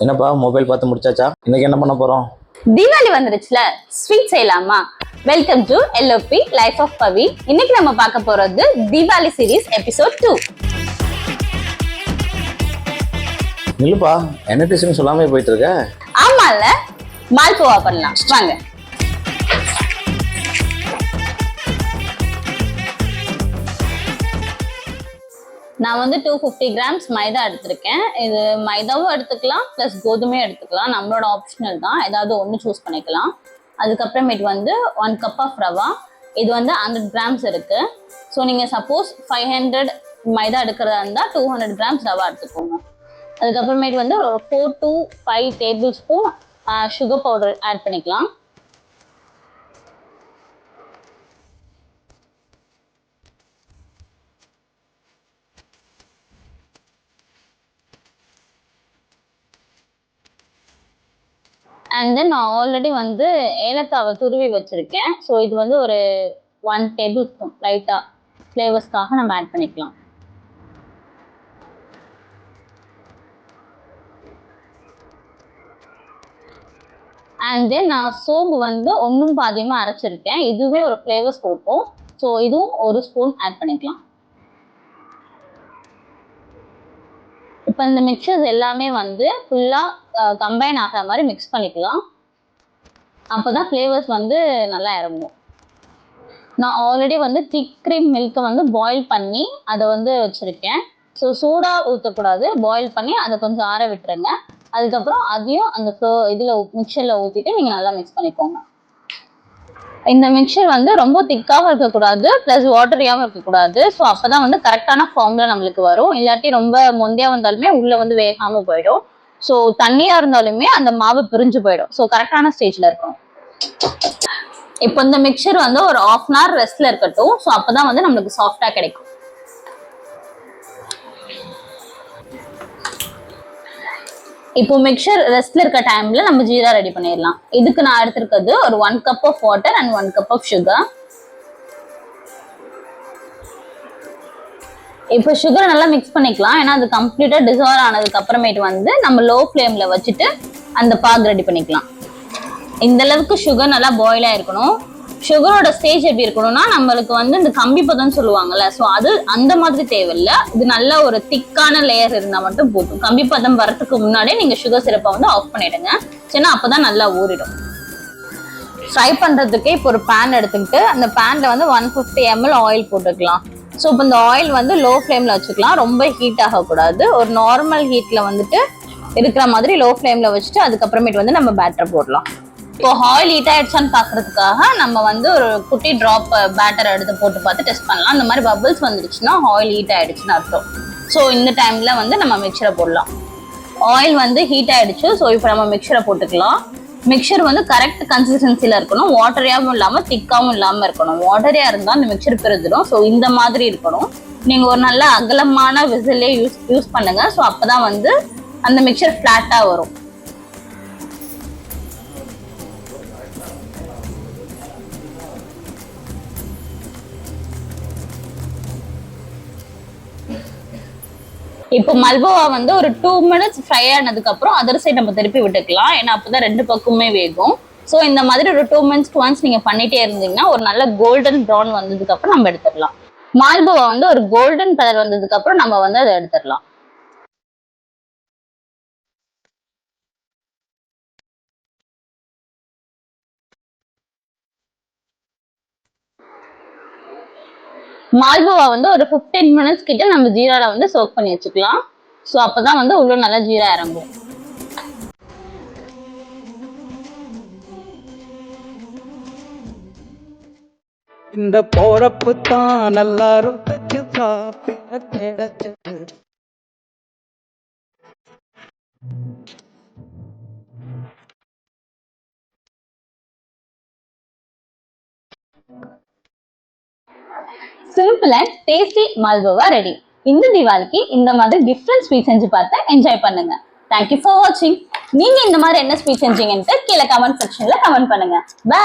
என்னப்பா மொபைல் பார்த்து முடிச்சாச்சா? இன்னைக்கு என்ன பண்ண போறோம்? தீபாவளி வந்துருச்சுல ஸ்வீட் செய்யலாமா? Welcome to LOP life of Pavi இன்னைக்கு நம்ம பார்க்க போறது தீபாவளி சீரிஸ் எபிசோட் டூ நில்லுப்பா என்ன டீச்சர்னு சொல்லாமே போயிட்டு இருக்க. ஆமால மால்போவா பண்ணலாம். வாங்க. நான் வந்து டூ ஃபிஃப்டி கிராம்ஸ் மைதா எடுத்திருக்கேன். இது மைதாவும் எடுத்துக்கலாம் ப்ளஸ் கோதுமையும் எடுத்துக்கலாம். நம்மளோட ஆப்ஷனல் தான். ஏதாவது ஒன்று சூஸ் பண்ணிக்கலாம். அதுக்கப்புறமேட்டு வந்து ஒன் கப் ஆஃப் ரவா. இது வந்து ஹண்ட்ரட் கிராம்ஸ் இருக்குது ஸோ நீங்கள் சப்போஸ் ஃபைவ் ஹண்ட்ரட் மைதா எடுக்கிறதா இருந்தால் டூ ஹண்ட்ரட் கிராம்ஸ் ரவா எடுத்துக்கோங்க. அதுக்கப்புறமேட்டு வந்து ஒரு four to five tablespoon sugar powder add பண்ணிக்கலாம். அண்ட் தென் நான் ஆல்ரெடி வந்து ஏலக்காவை துருவி வச்சுருக்கேன். ஸோ இது வந்து ஒரு ஒன் டேபிள் ஸ்பூன் லைட்டாக ஃப்ளேவர்ஸ்க்காக நம்ம ஆட் பண்ணிக்கலாம். அண்ட் தென் நான் சோம்பு வந்து ஒன்றும் பாதியமாக அரைச்சிருக்கேன். இதுவே ஒரு ஃப்ளேவர்ஸ் கொடுக்கும். ஸோ இதுவும் ஒரு ஸ்பூன் ஆட் பண்ணிக்கலாம். இப்போ இந்த மிக்சர்ஸ் எல்லாமே வந்து ஃபுல்லாக கம்பைன் ஆகிற மாதிரி மிக்ஸ் பண்ணிக்கலாம். அப்போ தான் ஃப்ளேவர்ஸ் வந்து நல்லா இறங்கும். நான் ஆல்ரெடி வந்து திக் க்ரீம் மில்க்கை வந்து பாயில் பண்ணி அதை வந்து வச்சுருக்கேன். ஸோ சூடாக ஊற்றக்கூடாது பாயில் பண்ணி அதை கொஞ்சம் ஆற விட்டுருங்க. அதுக்கப்புறம் அதையும் அந்த இதில் மிக்சரில் ஊற்றிட்டு நீங்கள் நல்லா மிக்ஸ் பண்ணிக்கோங்க. இந்த மிக்சர் வந்து ரொம்ப திக்காகவும் இருக்கக்கூடாது ப்ளஸ் வாட்டரியாகவும் இருக்கக்கூடாது. ஸோ அப்போ தான் வந்து கரெக்டான ஃபார்மில் நம்மளுக்கு வரும். இல்லாட்டி ரொம்ப மொந்தியாக வந்தாலுமே உள்ளே வந்து வேகாமல் போயிடும். ஸோ தண்ணியாக இருந்தாலுமே அந்த மாவு பிரிஞ்சு போயிடும். ஸோ கரெக்டான ஸ்டேஜில் இருக்கும். இப்போ இந்த மிக்சர் வந்து ஒரு ஆஃப் அன் ஹவர் ரெஸ்ட்ல இருக்கட்டும். ஸோ அப்போ தான் வந்து நம்மளுக்கு சாஃப்டாக கிடைக்கும். இப்போ மிக்சர் ரெஸ்ட்ல இருக்க டைம்ல நம்ம ஜீரா ரெடி பண்ணிடலாம். இதுக்கு நான் எடுத்திருக்கிறது ஒரு one cup of water and one cup of sugar இப்போ சுகர் நல்லா மிக்ஸ் பண்ணிக்கலாம். ஏன்னா அது கம்ப்ளீட்டா டிசால்வ் ஆனதுக்கு அப்புறமேட்டு வந்து நம்ம லோ ஃப்ளேம்ல வச்சுட்டு அந்த பாக் ரெடி பண்ணிக்கலாம். இந்த அளவுக்கு சுகர் நல்லா பாயில் ஆயிருக்கணும். சுகரோட ஸ்டேஜ் எப்படி இருக்கணும்னா நம்மளுக்கு வந்து இந்த கம்பி பதம் சொல்லுவாங்கல்ல ஸோ அது அந்த மாதிரி தேவையில்ல. இது நல்ல ஒரு திக்கான லேயர் இருந்தால் மட்டும் போதும். கம்பி பதம் வரத்துக்கு முன்னாடியே நீங்க சுகர் சிரப்பை வந்து ஆஃப் பண்ணிடுங்க. அப்போ அப்பதான் நல்லா ஊறிடும். ஃப்ரை பண்றதுக்கு இப்போ ஒரு பேன் எடுத்துக்கிட்டு அந்த பேன்ல வந்து ஒன் ஃபிஃப்டி எம்எல் ஆயில் போட்டுக்கலாம். ஸோ இப்போ இந்த ஆயில் வந்து லோ ஃப்ளேம்ல வச்சுக்கலாம். ரொம்ப ஹீட் ஆகக்கூடாது. ஒரு நார்மல் ஹீட்ல வந்துட்டு இருக்கிற மாதிரி லோ ஃப்ளேம்ல வச்சுட்டு அதுக்கப்புறமேட்டு வந்து நம்ம பேட்டர் போடலாம். இப்போ ஆயில் ஹீட் ஆயிடுச்சான்னு பாக்குறதுக்காக நம்ம வந்து ஒரு குட்டி டிராப் பேட்டர் எடுத்து போட்டு பார்த்து டெஸ்ட் பண்ணலாம். அந்த மாதிரி பபிள்ஸ் வந்துருச்சுன்னா ஆயில் ஹீட் ஆயிடுச்சுன்னு அர்த்தம். ஸோ இந்த டைம்ல வந்து நம்ம மிக்சரை போடலாம். ஆயில் வந்து ஹீட் ஆயிடுச்சு. ஸோ இப்போ நம்ம மிக்சரை போட்டுக்கலாம். மிக்சர் வந்து கரெக்ட் கன்சிஸ்டன்சியில் இருக்கணும். வாட்டரையாகவும் இல்லாமல் திக்காகவும் இல்லாமல் இருக்கணும். வாட்டரையாக இருந்தால் அந்த மிக்சர் பிரிஞ்சிடும். ஸோ இந்த மாதிரி இருக்கணும். நீங்கள் ஒரு நல்ல அகலமான விசிலே யூஸ் யூஸ் பண்ணுங்கள் ஸோ அப்போ தான் வந்து அந்த மிக்சர் ஃப்ளாட்டாக வரும். இப்போ மல்போவா வந்து ஒரு டூ மினிட்ஸ் ஃப்ரை ஆனதுக்கு அப்புறம் அதர் சைடு நம்ம திருப்பி விட்டுக்கலாம். ஏன்னா அப்பதான் ரெண்டு பக்கமுமே வேகும். ஸோ இந்த மாதிரி ஒரு டூ மினிட்ஸ் ஒன்ஸ் நீங்க பண்ணிட்டே இருந்தீங்கன்னா ஒரு நல்ல கோல்டன் ப்ரௌன் வந்ததுக்கு அப்புறம் நம்ம எடுத்துடலாம் மால்போவா வந்து ஒரு கோல்டன் கலர் வந்ததுக்கு அப்புறம் நம்ம வந்து அதை எடுத்துடலாம். மால்போவா வந்து ஒரு ஃபிஃப்டீன் மினிட்ஸ் கிட்ட நம்ம ஜீரால வந்து சோக் பண்ணி வச்சுக்கலாம். ஸோ அப்பதான் வந்து உள்ள நல்லா ஜீரா இறங்கும். இந்த போறப்பு தான் நல்லா ருசிச்சு சாப்பிட கிடைச்சது simple and tasty malkova ready இந்த தீபாவளிக்கு இந்த மாதிரி டிஃப்ரெண்ட் ஸ்வீட் செஞ்சு பார்த்து என்ஜாய் பண்ணுங்க. தேங்க்யூ ஃபார் வாட்சிங் நீங்க இந்த மாதிரி என்ன ஸ்வீட் செஞ்சீங்கன்ட்டு கீழே கமெண்ட் செக்ஷன்ல கமெண்ட் பண்ணுங்க. பை